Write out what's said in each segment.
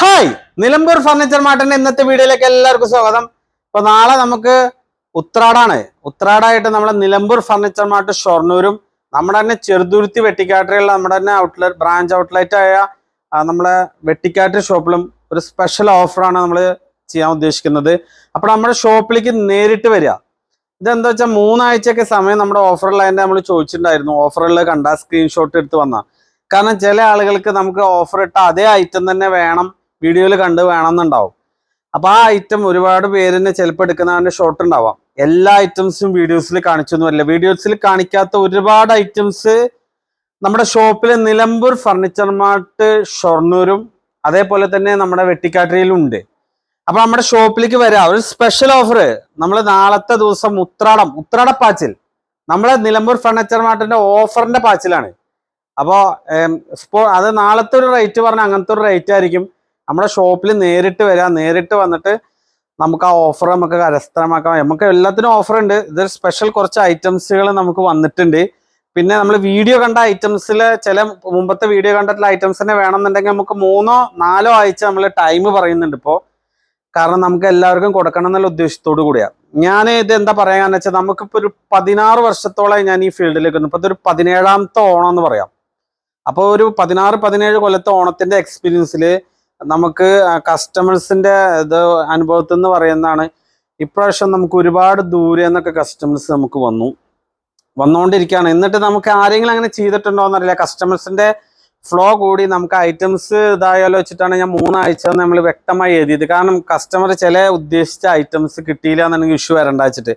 Hi Nilambur furniture മാർട്ടിന്റെ ഇന്നത്തെ വീഡിയോയിലേക്ക് എല്ലാവർക്കും സ്വാഗതം. ഇപ്പൊ നാളെ നമുക്ക് ഉത്രാടാണ്. ഉത്രാടായിട്ട് നമ്മുടെ നിലമ്പൂർ ഫർണിച്ചർ മാർട്ട് ഷൊർണൂരും നമ്മുടെ തന്നെ ചെറുതുരുത്തി വെട്ടിക്കാട്ടറിയുള്ള നമ്മുടെ തന്നെ ഔട്ട്ലെറ്റ് ബ്രാഞ്ച് ഔട്ട്ലെറ്റ് ആയ നമ്മുടെ വെട്ടിക്കാട്ട് ഷോപ്പിലും ഒരു സ്പെഷ്യൽ ഓഫറാണ് നമ്മൾ ചെയ്യാൻ ഉദ്ദേശിക്കുന്നത്. അപ്പോൾ നമ്മുടെ ഷോപ്പിലേക്ക് നേരിട്ട് വരിക. ഇതെന്താ വെച്ചാൽ മൂന്നാഴ്ചയൊക്കെ സമയം നമ്മുടെ ഓഫറുള്ളതിന്റെ നമ്മൾ ചോദിച്ചിട്ടുണ്ടായിരുന്നു. ഓഫറുള്ള കണ്ട സ്ക്രീൻഷോട്ട് എടുത്ത് വന്ന. കാരണം ചില ആളുകൾക്ക് നമുക്ക് ഓഫർ ഇട്ട അതേ ഐറ്റം തന്നെ വേണം വീഡിയോയിൽ കണ്ട് വേണം അപ്പോൾ അപ്പൊ ആ ഐറ്റം ഒരുപാട് പേരിന് ചിലപ്പോൾ എടുക്കുന്നതിന്റെ ഷോർട്ട് ഉണ്ടാവാം. എല്ലാ ഐറ്റംസും വീഡിയോസിൽ കാണിച്ചൊന്നുമല്ല. വീഡിയോസിൽ കാണിക്കാത്ത ഒരുപാട് ഐറ്റംസ് നമ്മുടെ ഷോപ്പിലെ നിലമ്പൂർ ഫർണിച്ചർ മാർട്ട് ഷൊർണൂരും അതേപോലെ തന്നെ നമ്മുടെ വെട്ടിക്കാട്ടിയിലും ഉണ്ട്. അപ്പോൾ നമ്മുടെ ഷോപ്പിലേക്ക് വരാം. ഒരു സ്പെഷ്യൽ ഓഫർ നമ്മൾ നാളത്തെ ദിവസം ഉത്രാടം ഉത്രാട പാച്ചിൽ. നമ്മളെ നിലമ്പൂർ ഫർണിച്ചർ മാർട്ടിന്റെ ഓഫറിന്റെ പാച്ചിലാണ്. അപ്പോൾ അത് നാളത്തെ ഒരു റേറ്റ് പറഞ്ഞാൽ അങ്ങനത്തെ ഒരു റേറ്റ് ആയിരിക്കും. നമ്മുടെ ഷോപ്പിൽ നേരിട്ട് വരാം നേരിട്ട് വന്നിട്ട് നമുക്ക് ആ ഓഫർ നമുക്ക് കരസ്ഥമാക്കാം. നമുക്ക് എല്ലാത്തിനും ഓഫർ ഉണ്ട്. ഇതൊരു സ്പെഷ്യൽ കുറച്ച് ഐറ്റംസുകൾ നമുക്ക് വന്നിട്ടുണ്ട്. പിന്നെ നമ്മൾ വീഡിയോ കണ്ട ഐറ്റംസിൽ ചില മുമ്പത്തെ വീഡിയോ കണ്ടിട്ടുള്ള ഐറ്റംസ് തന്നെ വേണമെന്നുണ്ടെങ്കിൽ നമുക്ക് മൂന്നോ നാലോ ആഴ്ച നമ്മൾ ടൈം പറയുന്നുണ്ട് ഇപ്പോൾ കാരണം നമുക്ക് എല്ലാവർക്കും കൊടുക്കണം എന്നുള്ള ഉദ്ദേശത്തോടു കൂടിയാണ് ഞാൻ ഇത് എന്താ പറയാന്ന് വെച്ചാൽ നമുക്കിപ്പോൾ ഒരു പതിനാറ് വർഷത്തോളം ഞാൻ ഈ ഫീൽഡിലേക്ക് വന്നു. ഇപ്പോൾ ഇതൊരു പതിനേഴാമത്തെ ഓണം എന്ന് പറയാം. അപ്പോൾ ഒരു പതിനാറ് പതിനേഴ് കൊല്ലത്തെ ഓണത്തിന്റെ എക്സ്പീരിയൻസിൽ നമുക്ക് കസ്റ്റമേഴ്സിന്റെ ഇത് അനുഭവത്തിൽ നിന്ന് പറയുന്നതാണ് ഇപ്രാവശ്യം നമുക്ക് ഒരുപാട് ദൂരെ നിന്നൊക്കെ കസ്റ്റമേഴ്സ് നമുക്ക് വന്നു. വന്നുകൊണ്ടിരിക്കുകയാണ് എന്നിട്ട് നമുക്ക് ആരെങ്കിലും അങ്ങനെ ചെയ്തിട്ടുണ്ടോ എന്നറിയില്ല. കസ്റ്റമേഴ്സിന്റെ ഫ്ലോ കൂടി നമുക്ക് ഐറ്റംസ് ഇതായാലോ വെച്ചിട്ടാണ് ഞാൻ മൂന്നാഴ്ച നമ്മൾ വ്യക്തമായി എഴുതിയത്. കാരണം കസ്റ്റമർ ചില ഉദ്ദേശിച്ച ഐറ്റംസ് കിട്ടിയില്ല എന്നുണ്ടെങ്കിൽ ഇഷ്യൂ വരണ്ട വെച്ചിട്ട്.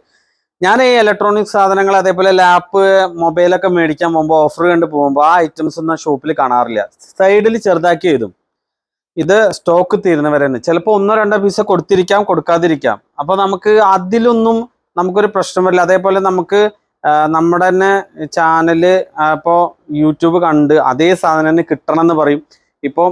ഞാൻ ഈ ഇലക്ട്രോണിക് സാധനങ്ങൾ അതേപോലെ ലാപ്പ് മൊബൈലൊക്കെ മേടിക്കാൻ പോകുമ്പോൾ ഓഫർ കണ്ട് പോകുമ്പോൾ ആ ഐറ്റംസ് ഒന്നും ഷോപ്പിൽ കാണാറില്ല. സൈഡിൽ ചെറുതാക്കി എഴുതും. ഇത് സ്റ്റോക്ക് തീരുന്നവരെ തന്നെ ചിലപ്പോൾ ഒന്നോ രണ്ടോ പീസ് കൊടുത്തിരിക്കാം കൊടുക്കാതിരിക്കാം. അപ്പോൾ നമുക്ക് അതിലൊന്നും നമുക്കൊരു പ്രശ്നം വരില്ല. അതേപോലെ നമുക്ക് നമ്മുടെ തന്നെ ചാനൽ ഇപ്പോൾ യൂട്യൂബ് കണ്ട് അതേ സാധനം തന്നെ കിട്ടണം എന്ന് പറയും ഇപ്പോൾ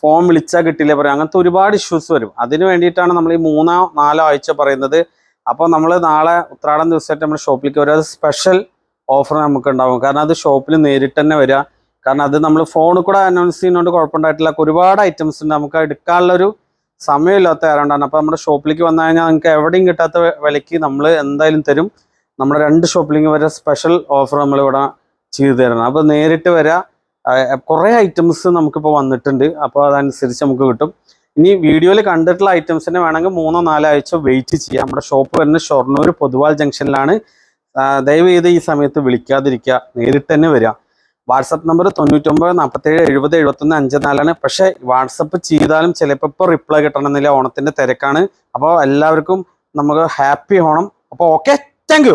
ഫോൺ വിളിച്ചാൽ കിട്ടില്ല പറയും. അങ്ങനത്തെ ഒരുപാട് ഇഷ്യൂസ് വരും. അതിന് വേണ്ടിയിട്ടാണ് നമ്മൾ ഈ മൂന്നോ നാലോ ആഴ്ച പറയുന്നത്. അപ്പോൾ നമ്മൾ നാളെ ഉത്രാടം ദിവസമായിട്ട് നമ്മൾ ഷോപ്പിലേക്ക് വരും. അത് സ്പെഷ്യൽ ഓഫർ നമുക്ക് ഉണ്ടാവും. കാരണം അത് ഷോപ്പിൽ നേരിട്ട് തന്നെ വരിക കാരണം അത് നമ്മൾ ഫോണിൽ കൂടെ അനൗൺസ് ചെയ്യുന്നതുകൊണ്ട് കുഴപ്പമുണ്ടായിട്ടില്ല. ഒരുപാട് ഐറ്റംസ് ഉണ്ട്. നമുക്ക് എടുക്കാനുള്ളൊരു സമയമില്ലാത്ത ആരാണ്ടാണ് അപ്പോൾ നമ്മുടെ ഷോപ്പിലേക്ക് വന്നു കഴിഞ്ഞാൽ നിങ്ങൾക്ക് എവിടെയും കിട്ടാത്ത വിലയ്ക്ക് നമ്മൾ എന്തായാലും തരും. നമ്മുടെ രണ്ട് ഷോപ്പിലേക്ക് വരെ സ്പെഷ്യൽ ഓഫർ നമ്മളിവിടെ ചെയ്തു തരണം. അപ്പോൾ നേരിട്ട് വരാം കുറേ ഐറ്റംസ് നമുക്കിപ്പോൾ വന്നിട്ടുണ്ട്. അപ്പോൾ അതനുസരിച്ച് നമുക്ക് കിട്ടും. ഇനി വീഡിയോയിൽ കണ്ടിട്ടുള്ള ഐറ്റംസിനെ വേണമെങ്കിൽ മൂന്നോ നാലോ ആഴ്ച വെയിറ്റ് ചെയ്യാം. നമ്മുടെ ഷോപ്പ് വരുന്ന ഷൊർണൂർ പൊതുവാൾ ജംഗ്ഷനിലാണ് ദയവ് ചെയ്ത് ഈ സമയത്ത് വിളിക്കാതിരിക്കുക. നേരിട്ട് തന്നെ വരിക വാട്സപ്പ് നമ്പർ തൊണ്ണൂറ്റൊമ്പത് നാൽപ്പത്തേഴ് എഴുപത് എഴുപത്തൊന്ന് അഞ്ച് നാലാണ് പക്ഷേ വാട്സപ്പ് ചെയ്താലും ചിലപ്പോൾ ഇപ്പോൾ റിപ്ലൈ കിട്ടണമെന്നില്ല. ഓണത്തിന്റെ തിരക്കാണ്. അപ്പോൾ എല്ലാവർക്കും നമുക്ക് ഹാപ്പി ഓണം. അപ്പോൾ ഓക്കെ താങ്ക്